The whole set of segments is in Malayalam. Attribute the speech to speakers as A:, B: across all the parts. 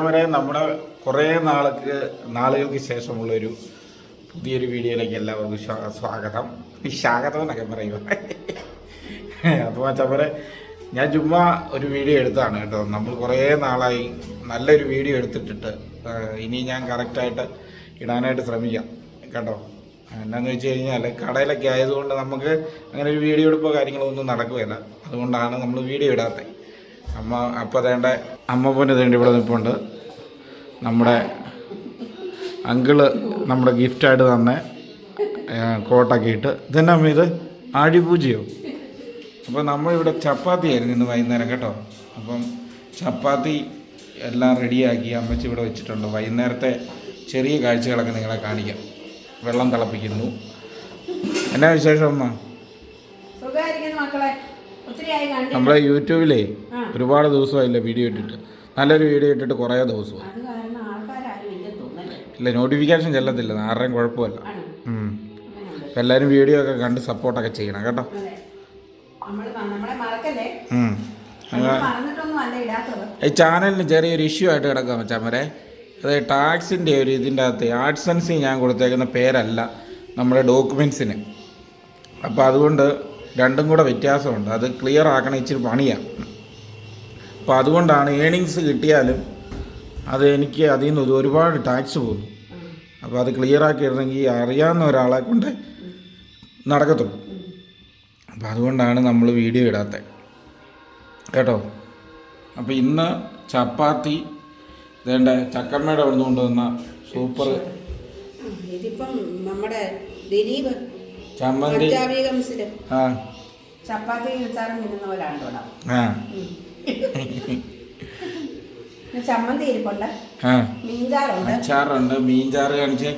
A: വരെ നമ്മുടെ കുറേ നാൾക്ക് നാളുകൾക്ക് ശേഷമുള്ളൊരു പുതിയൊരു വീഡിയോയിലേക്ക് എല്ലാവർക്കും സ്വാഗതം. സ്വാഗതം എന്നൊക്കെ പറയുക അപ്പോൾ ചവരെ ഞാൻ ചുമ്മാ ഒരു വീഡിയോ എടുത്താണ് കേട്ടോ. നമ്മൾ കുറേ നാളായി നല്ലൊരു വീഡിയോ എടുത്തിട്ടിട്ട് ഇനി ഞാൻ കറക്റ്റായിട്ട് ഇടാനായിട്ട് ശ്രമിക്കാം കേട്ടോ. എന്നാന്ന് വെച്ച് കഴിഞ്ഞാൽ കടയിലൊക്കെ ആയതുകൊണ്ട് നമുക്ക് അങ്ങനെ ഒരു വീഡിയോ എടുപ്പോ കാര്യങ്ങളോ ഒന്നും നടക്കുകയില്ല. അതുകൊണ്ടാണ് നമ്മൾ വീഡിയോ ഇടാത്തത് അമ്മ അപ്പ അതേണ്ട അമ്മ പോന്റെ തേണ്ടി ഇവിടെ നിൽപ്പുണ്ട് നമ്മുടെ അങ്കിൾ നമ്മുടെ ഗിഫ്റ്റായിട്ട് തന്നെ കോട്ടൊക്കെ ഇട്ട് ഇതെന്നാ അമ്മ ഇത്? ആഴിപൂജയോ അപ്പോൾ നമ്മളിവിടെ ചപ്പാത്തി ആയിരുന്നു ഇന്ന് വൈകുന്നേരം കേട്ടോ. അപ്പം ചപ്പാത്തി എല്ലാം റെഡിയാക്കി അമ്മച്ചി ഇവിടെ വെച്ചിട്ടുണ്ട്. വൈകുന്നേരത്തെ ചെറിയ കാഴ്ചകളൊക്കെ നിങ്ങളെ കാണിക്കാം. വെള്ളം തിളപ്പിക്കുന്നു. എന്നാ വിശേഷം അമ്മ?
B: മക്കളെ.
A: നമ്മളെ യൂട്യൂബിലേ ഒരുപാട് ദിവസമായില്ല വീഡിയോ ഇട്ടിട്ട്. നല്ലൊരു വീഡിയോ ഇട്ടിട്ട് കുറേ ദിവസമായി
B: തോന്നല്ലേ
A: ഇല്ല നോട്ടിഫിക്കേഷൻ ചെല്ലത്തില്ല. ആരുടെയും കുഴപ്പമില്ല. അപ്പം എല്ലാവരും വീഡിയോ ഒക്കെ കണ്ട് സപ്പോർട്ടൊക്കെ ചെയ്യണം കേട്ടോ. ഈ ചാനലിന് ചെറിയൊരു ഇഷ്യൂ ആയിട്ട് കിടക്കാൻ മച്ചാമരെ അത് ടാക്സിന്റെ ഒരു ഇതിന്റെ അകത്ത് ആഡ്സൻസിൽ ഞാൻ കൊടുത്തേക്കുന്ന പേരല്ല. നമ്മുടെ ഡോക്യുമെൻസിന് അപ്പോൾ അതുകൊണ്ട് രണ്ടും കൂടെ വ്യത്യാസമുണ്ട്. അത് ക്ലിയർ ആക്കണ ഇച്ചിരി പണിയാണ് അപ്പോൾ അതുകൊണ്ടാണ് ഏണിങ്സ് കിട്ടിയാലും അത് എനിക്ക് അതിൽ നിന്ന് ഒരുപാട് ടാക്സ് പോകുന്നു. അപ്പോൾ അത് ക്ലിയർ ആക്കിയിരുന്നെങ്കിൽ അറിയാവുന്ന ഒരാളെ കൊണ്ട് നടക്കത്തുള്ളൂ. അപ്പോൾ അതുകൊണ്ടാണ് നമ്മൾ വീഡിയോ ഇടാത്തത് കേട്ടോ? അപ്പോൾ ഇന്ന് ചപ്പാത്തി വേണ്ട ചക്കമ്മയുടെ അവിടെ നിന്ന് കൊണ്ടുവന്ന സൂപ്പർ
B: ഇതിപ്പം നമ്മുടെ ദിലീപ്
A: ചമ്മന്തി. ആ.
B: ചപ്പാത്തി വെച്ചാലും തിന്നുന്ന പോലെ ചമ്മന്തി ഇരിപ്പുണ്ട്.
A: ആ.
B: മീൻചാറുണ്ട്.
A: അച്ചാറുണ്ട്. മീൻചാറ് കാണിച്ച്.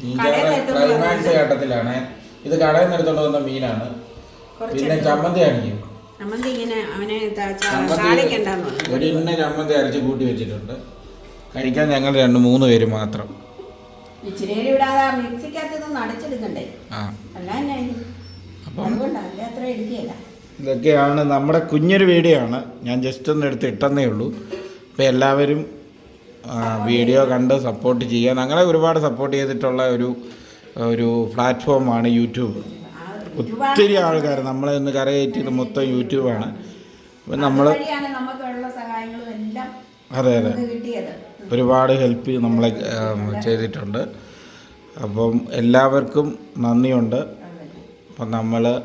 A: മീൻചാറ് ക്ലൈമാക്സ് ഘട്ടത്തിലാണ് ഇത് കടയിൽ നിന്ന് എടുത്തോണ്ട് വന്ന മീനാണ്. പിന്നെ ചമ്മന്തി കാണിക്കും.
B: ചമ്മന്തി ഇങ്ങനെ അവനെ
A: ഒരു ഇന്ന ചമ്മന്തി അരച്ച് കൂട്ടി വെച്ചിട്ടുണ്ട്. കഴിക്കാൻ ഞങ്ങൾ രണ്ട് മൂന്ന് പേര് മാത്രം.
B: ഇച്ചിരി ഇടാതെ അടച്ചെടുക്കണ്ടേ അതുകൊണ്ടല്ല അത്ര എടുക്കുകയില്ല
A: ഇതൊക്കെയാണ് നമ്മുടെ കുഞ്ഞൊരു വീഡിയോ ആണ് ഞാൻ ജസ്റ്റ് ഒന്ന് എടുത്ത് ഇട്ടെന്നേ ഉള്ളൂ. അപ്പോൾ എല്ലാവരും വീഡിയോ കണ്ട് സപ്പോർട്ട് ചെയ്യുക. ഞങ്ങളെ ഒരുപാട് സപ്പോർട്ട് ചെയ്തിട്ടുള്ള ഒരു ഒരു പ്ലാറ്റ്ഫോമാണ് യൂട്യൂബ് ഒത്തിരി ആൾക്കാർ നമ്മളെ ഒന്ന് കരകയറ്റിയത് മൊത്തം യൂട്യൂബാണ് അപ്പം നമ്മൾ
B: സഹായങ്ങളും എല്ലാം
A: അതെ അതെ. ഒരുപാട് ഹെൽപ്പ് നമ്മളെ ചെയ്തിട്ടുണ്ട്. അപ്പം എല്ലാവർക്കും നന്ദിയുണ്ട്. അപ്പം നമ്മൾ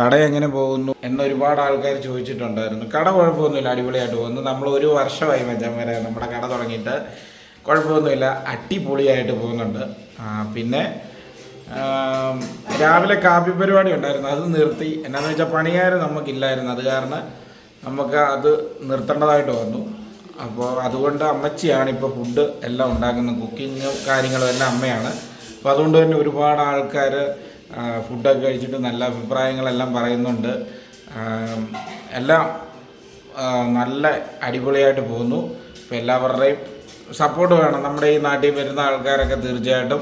A: കട എങ്ങനെ പോകുന്നു എന്ന് ഒരുപാട് ആൾക്കാർ ചോദിച്ചിട്ടുണ്ടായിരുന്നു. കട കുഴപ്പമൊന്നുമില്ല അടിപൊളിയായിട്ട് പോകുന്നു. നമ്മൾ ഒരു വർഷമായി മച്ചാൻ വരെ നമ്മുടെ കട തുടങ്ങിയിട്ട് കുഴപ്പമൊന്നുമില്ല അടിപൊളിയായിട്ട് പോകുന്നുണ്ട്. പിന്നെ രാവിലെ കാപ്പി പരിപാടി ഉണ്ടായിരുന്നു. അത് നിർത്തി. എന്നാന്ന് വെച്ചാൽ പണിയാരും നമുക്കില്ലായിരുന്നു. അത് കാരണം നമുക്ക് അത് നിർത്തേണ്ടതായിട്ട് വന്നു. അപ്പോൾ അതുകൊണ്ട് അമ്മച്ചിയാണ് ഇപ്പോൾ ഫുഡ് എല്ലാം ഉണ്ടാക്കുന്നത് കുക്കിങ്ങും കാര്യങ്ങളും എല്ലാം അമ്മയാണ്. അപ്പോൾ അതുകൊണ്ട് തന്നെ ഒരുപാട് ആൾക്കാർ ഫുഡൊക്കെ കഴിച്ചിട്ട് നല്ല അഭിപ്രായങ്ങളെല്ലാം പറയുന്നുണ്ട്. എല്ലാം നല്ല അടിപൊളിയായിട്ട് പോകുന്നു. അപ്പോൾ എല്ലാവരുടെയും സപ്പോർട്ട് വേണം. നമ്മുടെ ഈ നാട്ടിൽ വരുന്ന ആൾക്കാരൊക്കെ തീർച്ചയായിട്ടും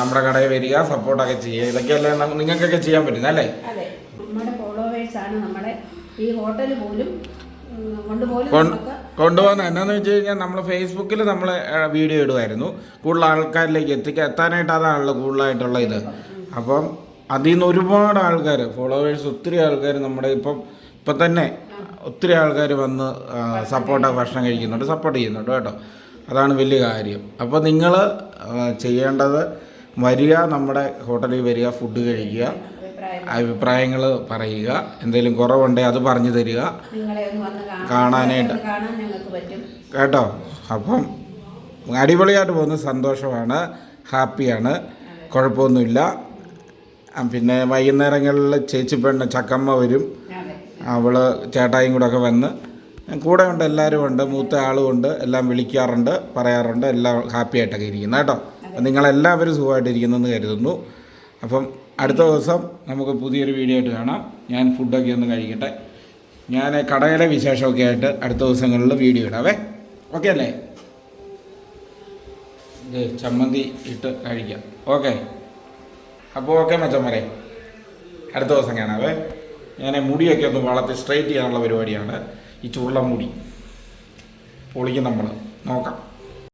A: നമ്മുടെ കടയിൽ വരിക സപ്പോർട്ടൊക്കെ ചെയ്യുക. ഇതൊക്കെയല്ലേ നിങ്ങൾക്കൊക്കെ ചെയ്യാൻ പറ്റുന്ന അല്ലേ?
B: നമ്മുടെ ഫോളോവേഴ്സ് ആണ് നമ്മുടെ ഈ ഹോട്ടൽ പോലും കൊണ്ടുപോലും
A: കൊണ്ടുപോകുന്ന എന്നാന്ന് വെച്ച് കഴിഞ്ഞാൽ നമ്മൾ ഫേസ്ബുക്കിൽ നമ്മൾ വീഡിയോ ഇടുമായിരുന്നു കൂടുതൽ ആൾക്കാരിലേക്ക് എത്തിക്കാൻ എത്താനായിട്ട് അതാണല്ലോ കൂടുതലായിട്ടുള്ള ഇത്. അപ്പം അതിൽ നിന്ന് ഒരുപാട് ആൾക്കാർ ഫോളോവേഴ്സ് ഒത്തിരി ആൾക്കാർ നമ്മുടെ ഇപ്പം ഇപ്പം തന്നെ ഒത്തിരി ആൾക്കാർ വന്ന് സപ്പോർട്ട് ഭക്ഷണം കഴിക്കുന്നുണ്ട് സപ്പോർട്ട് ചെയ്യുന്നുണ്ട് കേട്ടോ. അതാണ് വലിയ കാര്യം. അപ്പോൾ നിങ്ങൾ ചെയ്യേണ്ടത് വരിക നമ്മുടെ ഹോട്ടലിൽ വരിക ഫുഡ് കഴിക്കുക. അഭിപ്രായങ്ങൾ? പറയുക. എന്തെങ്കിലും കുറവുണ്ടെങ്കിൽ അത് പറഞ്ഞു തരിക. കാണാനായിട്ട്. കേട്ടോ? അപ്പം അടിപൊളിയായിട്ട് പോകുന്ന സന്തോഷമാണ്. ഹാപ്പിയാണ്. കുഴപ്പമൊന്നുമില്ല. പിന്നെ വൈകുന്നേരങ്ങളിൽ ചേച്ചി പെണ്ണ് ചക്കമ്മ വരും. അവൾ ചേട്ടായും കൂടെ ഒക്കെ വന്ന്. കൂടെ ഉണ്ട് എല്ലാവരും ഉണ്ട്. മൂത്ത ആളും ഉണ്ട്. എല്ലാം വിളിക്കാറുണ്ട് പറയാറുണ്ട്. എല്ലാം ഹാപ്പി ആയിട്ടൊക്കെ ഇരിക്കുന്നു. കേട്ടോ? അപ്പം നിങ്ങളെല്ലാവരും സുഖമായിട്ടിരിക്കുന്നെന്ന് കരുതുന്നു. അപ്പം അടുത്ത ദിവസം നമുക്ക് പുതിയൊരു വീഡിയോ ആയിട്ട് കാണാം. ഞാൻ ഫുഡൊക്കെ ഒന്ന് കഴിക്കട്ടെ. ഞാൻ കടയിലെ വിശേഷമൊക്കെ ആയിട്ട് അടുത്ത ദിവസങ്ങളിൽ വീഡിയോ ഇടാവേ. ഓക്കെ അല്ലേ? ചമ്മന്തി ഇട്ട് കഴിക്കാം. ഓക്കെ അപ്പോൾ ഓക്കെ മച്ചന്മാരെ അടുത്ത ദിവസം കാണാവേ. ഞാൻ മുടിയൊക്കെ ഒന്ന് വളർത്തി സ്ട്രെയിറ്റ് ചെയ്യാനുള്ള പരിപാടിയാണ്. ഈ ചുള്ള മുടി. പൊളിക്കും നമ്മൾ നോക്കാം.